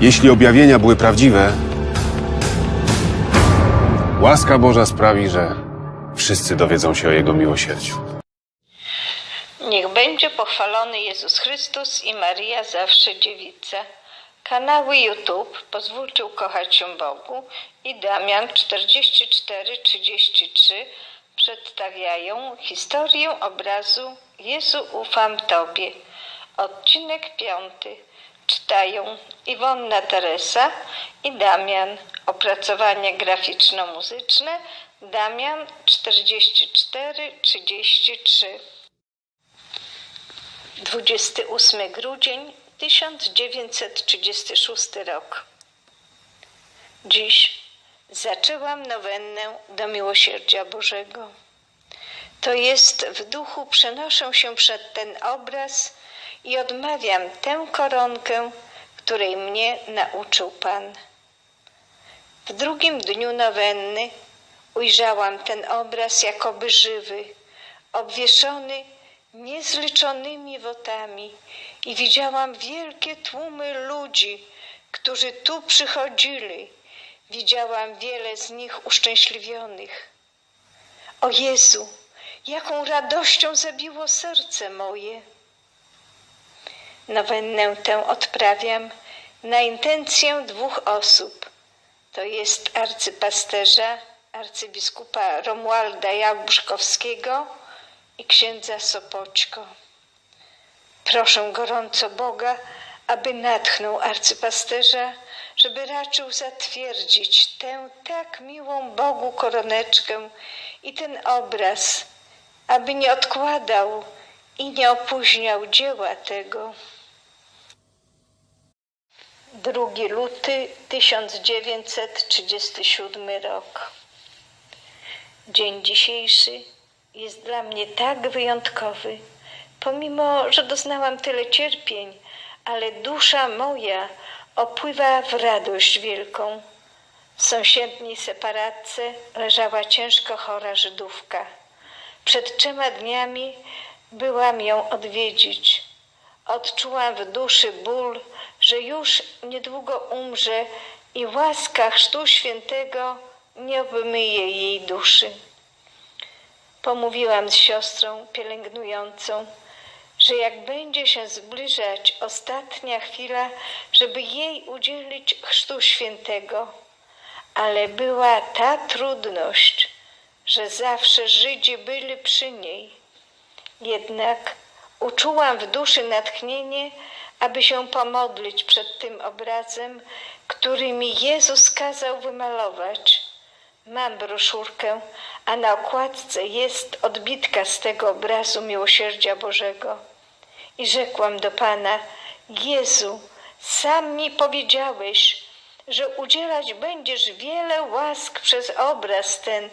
Jeśli objawienia były prawdziwe, łaska Boża sprawi, że wszyscy dowiedzą się o Jego miłosierdziu. Niech będzie pochwalony Jezus Chrystus i Maria zawsze dziewica. Kanały YouTube Pozwólcie ukochać się Bogu i Damian 4433 przedstawiają historię obrazu Jezu ufam Tobie. Odcinek piąty czytają Iwonna Teresa i Damian. Opracowanie graficzno-muzyczne Damian 4433 28 grudzień 1936 rok. Dziś zaczęłam nowennę do miłosierdzia Bożego. To jest w duchu przenoszę się przed ten obraz i odmawiam tę koronkę, której mnie nauczył Pan. W drugim dniu nowenny ujrzałam ten obraz jakoby żywy, obwieszony niezliczonymi wotami i widziałam wielkie tłumy ludzi, którzy tu przychodzili. Widziałam wiele z nich uszczęśliwionych. O Jezu, jaką radością zabiło serce moje. Nowennę tę odprawiam na intencję dwóch osób. To jest arcypasterza, arcybiskupa Romualda Jałbuszkowskiego i księdza Sopoćko. Proszę gorąco Boga, aby natchnął arcypasterza, żeby raczył zatwierdzić tę tak miłą Bogu koroneczkę i ten obraz, aby nie odkładał i nie opóźniał dzieła tego. 2 luty 1937 rok. Dzień dzisiejszy jest dla mnie tak wyjątkowy, pomimo że doznałam tyle cierpień, ale dusza moja opływa w radość wielką. W sąsiedniej separatce leżała ciężko chora Żydówka. Przed trzema dniami byłam ją odwiedzić. Odczułam w duszy ból, że już niedługo umrze i łaska Chrztu Świętego nie obmyje jej duszy. Pomówiłam z siostrą pielęgnującą, że jak będzie się zbliżać ostatnia chwila, żeby jej udzielić Chrztu Świętego, ale była ta trudność, że zawsze Żydzi byli przy niej. Jednak uczułam w duszy natchnienie, aby się pomodlić przed tym obrazem, który mi Jezus kazał wymalować. Mam broszurkę, a na okładce jest odbitka z tego obrazu miłosierdzia Bożego. I rzekłam do Pana: Jezu, sam mi powiedziałeś, że udzielać będziesz wiele łask przez obraz ten,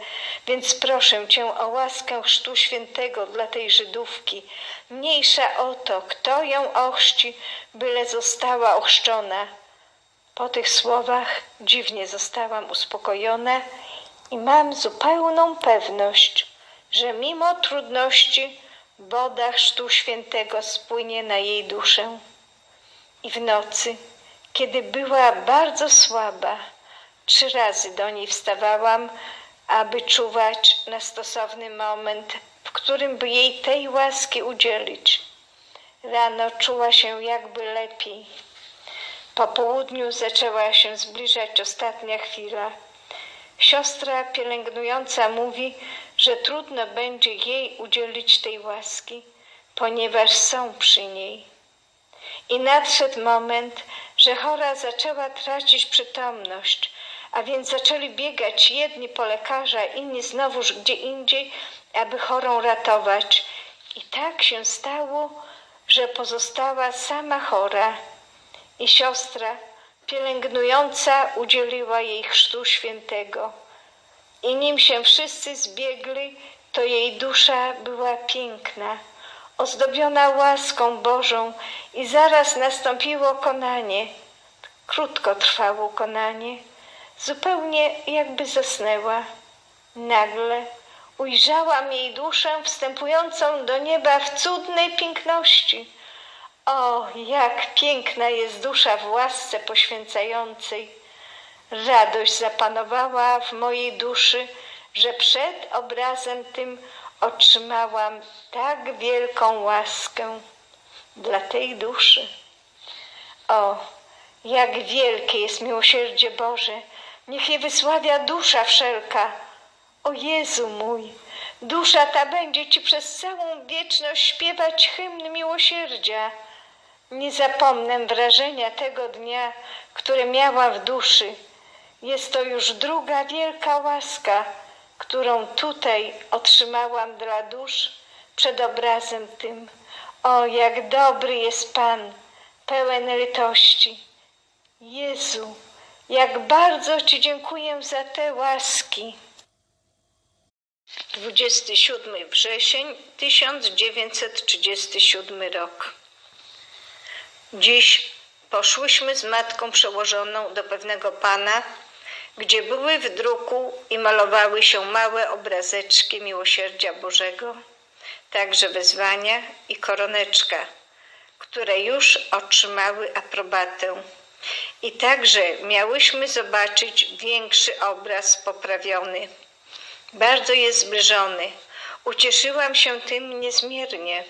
więc proszę Cię o łaskę Chrztu Świętego dla tej Żydówki. Mniejsza o to, kto ją ochrzci, byle została ochrzczona. Po tych słowach dziwnie zostałam uspokojona i mam zupełną pewność, że mimo trudności woda Chrztu Świętego spłynie na jej duszę. I w nocy, kiedy była bardzo słaba, trzy razy do niej wstawałam, aby czuwać na stosowny moment, w którym by jej tej łaski udzielić. Rano czuła się jakby lepiej. Po południu zaczęła się zbliżać ostatnia chwila. Siostra pielęgnująca mówi, że trudno będzie jej udzielić tej łaski, ponieważ są przy niej. I nadszedł moment, że chora zaczęła tracić przytomność, a więc zaczęli biegać jedni po lekarza, inni znowuż gdzie indziej, aby chorą ratować. I tak się stało, że pozostała sama chora i siostra pielęgnująca udzieliła jej chrztu świętego. I nim się wszyscy zbiegli, to jej dusza była piękna, ozdobiona łaską Bożą i zaraz nastąpiło konanie. Krótko trwało konanie, zupełnie jakby zasnęła. Nagle ujrzałam jej duszę wstępującą do nieba w cudnej piękności, O, jak piękna jest dusza w łasce poświęcającej. Radość zapanowała w mojej duszy, że przed obrazem tym otrzymałam tak wielką łaskę dla tej duszy. O, jak wielkie jest miłosierdzie Boże, niech je wysławia dusza wszelka. O Jezu mój, dusza ta będzie Ci przez całą wieczność śpiewać hymn miłosierdzia. Nie zapomnę wrażenia tego dnia, które miałam w duszy. Jest to już druga wielka łaska, którą tutaj otrzymałam dla dusz przed obrazem tym. O, jak dobry jest Pan, pełen litości. Jezu, jak bardzo Ci dziękuję za te łaski. 27 wrzesień 1937 rok. Dziś poszłyśmy z matką przełożoną do pewnego pana, gdzie były w druku i malowały się małe obrazeczki miłosierdzia Bożego, także wezwania i koroneczka, które już otrzymały aprobatę. I także miałyśmy zobaczyć większy obraz poprawiony. Bardzo jest zbliżony. Ucieszyłam się tym niezmiernie.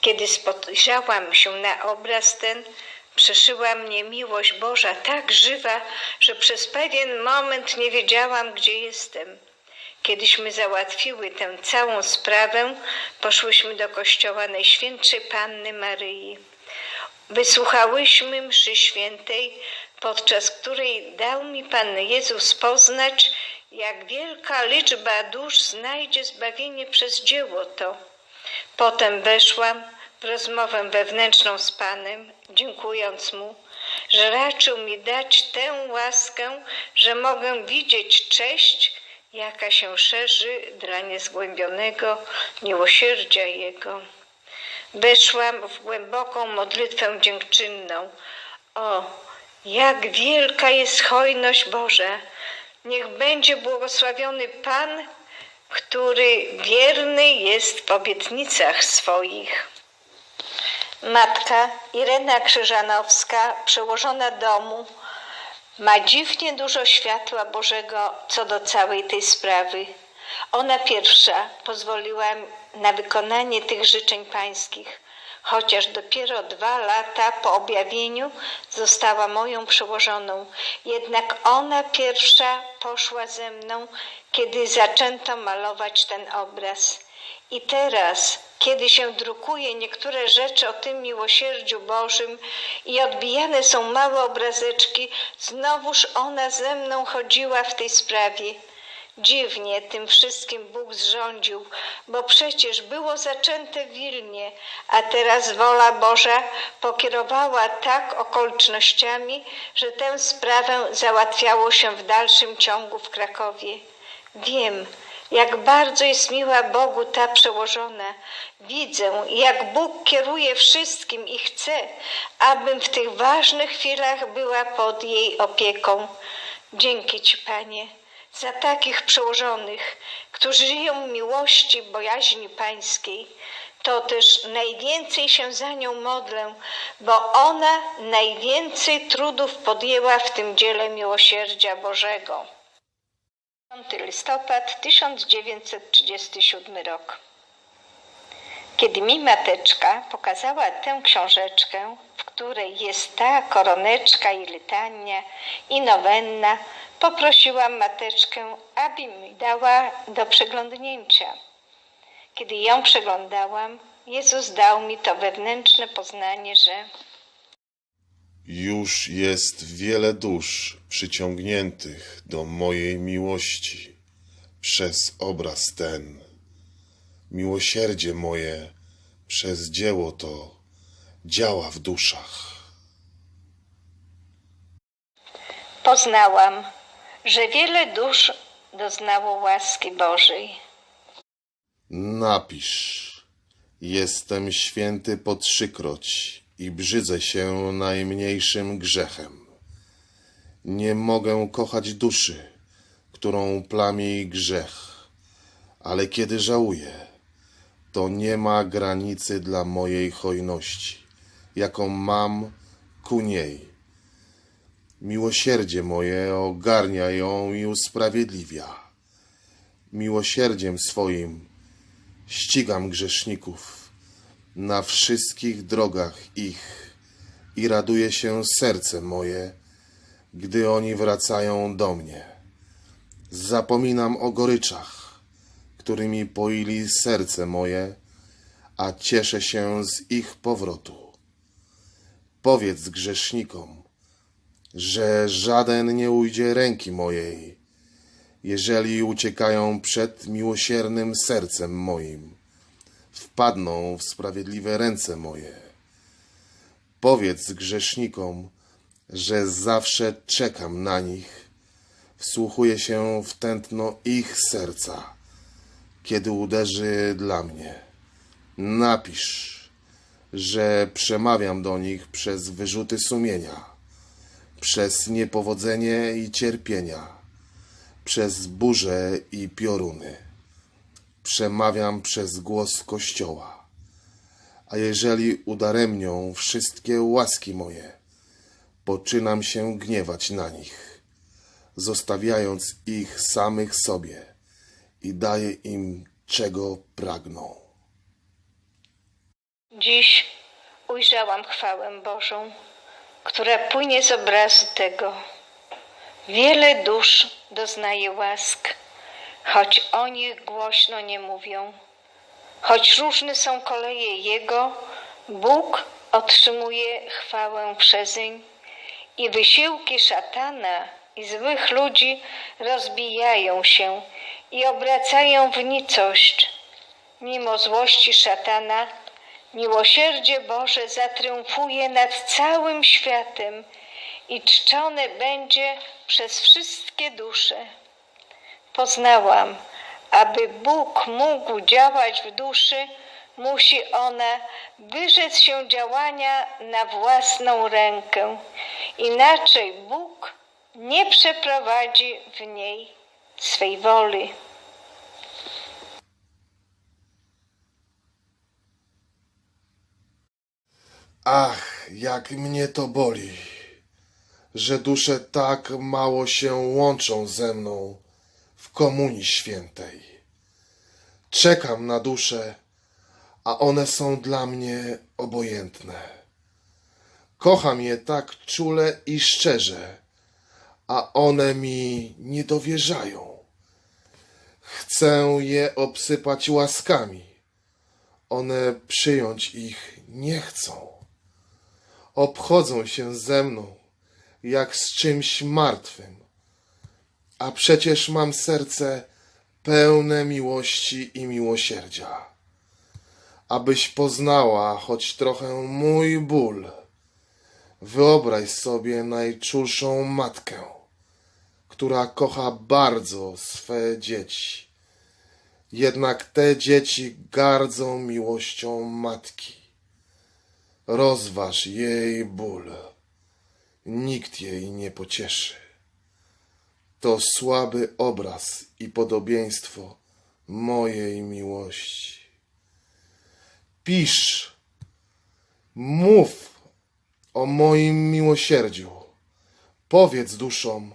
Kiedy spojrzałam się na obraz ten, przeszyła mnie miłość Boża tak żywa, że przez pewien moment nie wiedziałam, gdzie jestem. Kiedyśmy załatwiły tę całą sprawę, poszłyśmy do kościoła Najświętszej Panny Maryi. Wysłuchałyśmy mszy świętej, podczas której dał mi Pan Jezus poznać, jak wielka liczba dusz znajdzie zbawienie przez dzieło to. Potem weszłam rozmowę wewnętrzną z Panem, dziękując Mu, że raczył mi dać tę łaskę, że mogę widzieć cześć, jaka się szerzy dla niezgłębionego miłosierdzia Jego. Weszłam w głęboką modlitwę dziękczynną. O, jak wielka jest hojność Boża! Niech będzie błogosławiony Pan, który wierny jest w obietnicach swoich. Matka Irena Krzyżanowska, przełożona domu, ma dziwnie dużo światła Bożego co do całej tej sprawy. Ona pierwsza pozwoliła na wykonanie tych życzeń pańskich, chociaż dopiero dwa lata po objawieniu została moją przełożoną. Jednak ona pierwsza poszła ze mną, kiedy zaczęto malować ten obraz. I teraz, kiedy się drukuje niektóre rzeczy o tym miłosierdziu Bożym i odbijane są małe obrazeczki, znowuż ona ze mną chodziła w tej sprawie. Dziwnie tym wszystkim Bóg zrządził, bo przecież było zaczęte w Wilnie, a teraz wola Boża pokierowała tak okolicznościami, że tę sprawę załatwiało się w dalszym ciągu w Krakowie. Wiem, jak bardzo jest miła Bogu ta przełożona. Widzę, jak Bóg kieruje wszystkim i chce, abym w tych ważnych chwilach była pod jej opieką. Dzięki Ci, Panie, za takich przełożonych, którzy żyją miłości, bojaźni Pańskiej. To też najwięcej się za nią modlę, bo ona najwięcej trudów podjęła w tym dziele miłosierdzia Bożego. 5 listopad 1937 rok. Kiedy mi mateczka pokazała tę książeczkę, w której jest ta koroneczka i litania i nowenna, poprosiłam mateczkę, aby mi dała do przeglądnięcia. Kiedy ją przeglądałam, Jezus dał mi to wewnętrzne poznanie, że Już jest wiele dusz przyciągniętych do mojej miłości przez obraz ten. Miłosierdzie moje przez dzieło to działa w duszach. poznałam, że wiele dusz doznało łaski Bożej. Napisz: Jestem święty po trzykroć i brzydzę się najmniejszym grzechem. Nie mogę kochać duszy, którą plami grzech, ale kiedy żałuję, to nie ma granicy dla mojej hojności, jaką mam ku niej. Miłosierdzie moje ogarnia ją i usprawiedliwia. Miłosierdziem swoim ścigam grzeszników na wszystkich drogach ich i raduje się serce moje, gdy oni wracają do mnie. Zapominam o goryczach, którymi poili serce moje, a cieszę się z ich powrotu. Powiedz grzesznikom, że żaden nie ujdzie ręki mojej, jeżeli uciekają przed miłosiernym sercem moim, wpadną w sprawiedliwe ręce moje. Powiedz grzesznikom, że zawsze czekam na nich, wsłuchuję się w tętno ich serca, kiedy uderzy dla mnie. Napisz, że przemawiam do nich przez wyrzuty sumienia, przez niepowodzenie i cierpienia, przez burze i pioruny. Przemawiam przez głos Kościoła. A jeżeli udaremnią wszystkie łaski moje, poczynam się gniewać na nich, zostawiając ich samych sobie i daję im czego pragną. Dziś ujrzałam chwałę Bożą, która płynie z obrazu tego. Wiele dusz doznaje łask, choć o nich głośno nie mówią. Choć różne są koleje Jego, Bóg otrzymuje chwałę przezeń i wysiłki szatana i złych ludzi rozbijają się i obracają w nicość. Mimo złości szatana, miłosierdzie Boże zatriumfuje nad całym światem i czczone będzie przez wszystkie dusze. Poznałam, aby Bóg mógł działać w duszy, musi ona wyrzec się działania na własną rękę. Inaczej Bóg nie przeprowadzi w niej swej woli. Ach, jak mnie to boli, że dusze tak mało się łączą ze mną Komunii Świętej. Czekam na dusze, a one są dla mnie obojętne. Kocham je tak czule i szczerze, a one mi nie dowierzają. Chcę je obsypać łaskami, one przyjąć ich nie chcą obchodzą się ze mną jak z czymś martwym. A przecież mam serce pełne miłości i miłosierdzia. Abyś poznała choć trochę mój ból. Wyobraź sobie najczulszą matkę, która kocha bardzo swe dzieci. Jednak te dzieci gardzą miłością matki. Rozważ jej ból. Nikt jej nie pocieszy. To słaby obraz i podobieństwo mojej miłości. Pisz, mów o moim miłosierdziu. Powiedz duszom,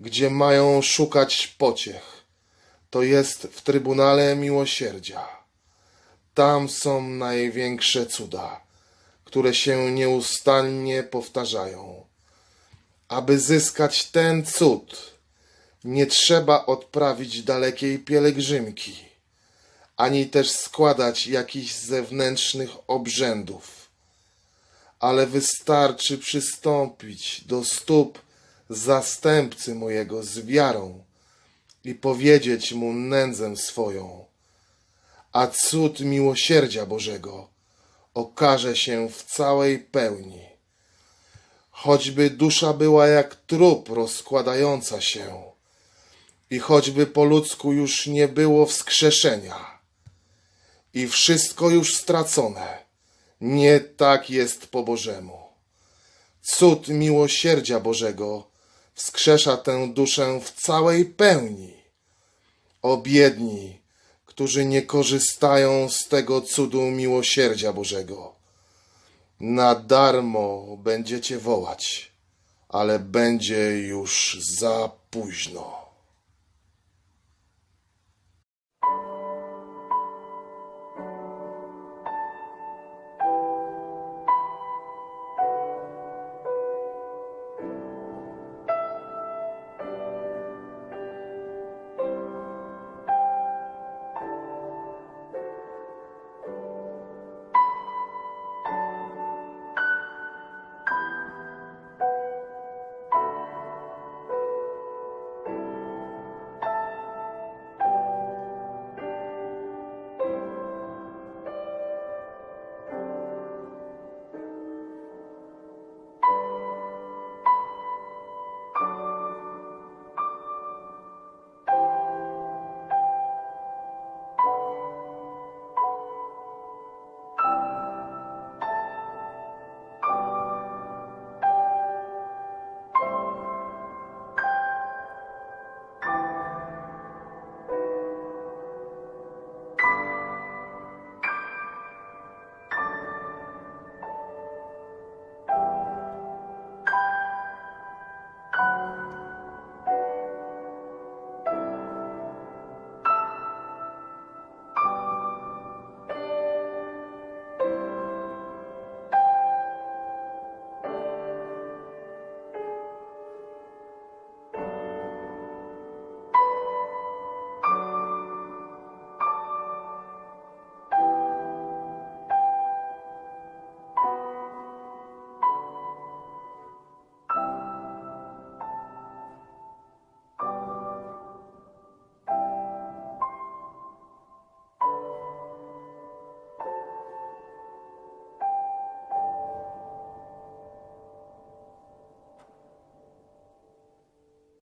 gdzie mają szukać pociech. To jest w Trybunale Miłosierdzia. Tam są największe cuda które się nieustannie powtarzają. Aby zyskać ten cud, nie trzeba odprawić dalekiej pielgrzymki, ani też składać jakichś zewnętrznych obrzędów, ale wystarczy przystąpić do stóp zastępcy mojego z wiarą i powiedzieć mu nędzę swoją, a cud miłosierdzia Bożego okaże się w całej pełni. Choćby dusza była jak trup rozkładająca się i choćby po ludzku już nie było wskrzeszenia i wszystko już stracone, nie tak jest po Bożemu. Cud miłosierdzia Bożego wskrzesza tę duszę w całej pełni. O biedni, którzy nie korzystają z tego cudu miłosierdzia Bożego. Na darmo będziecie wołać, ale będzie już za późno.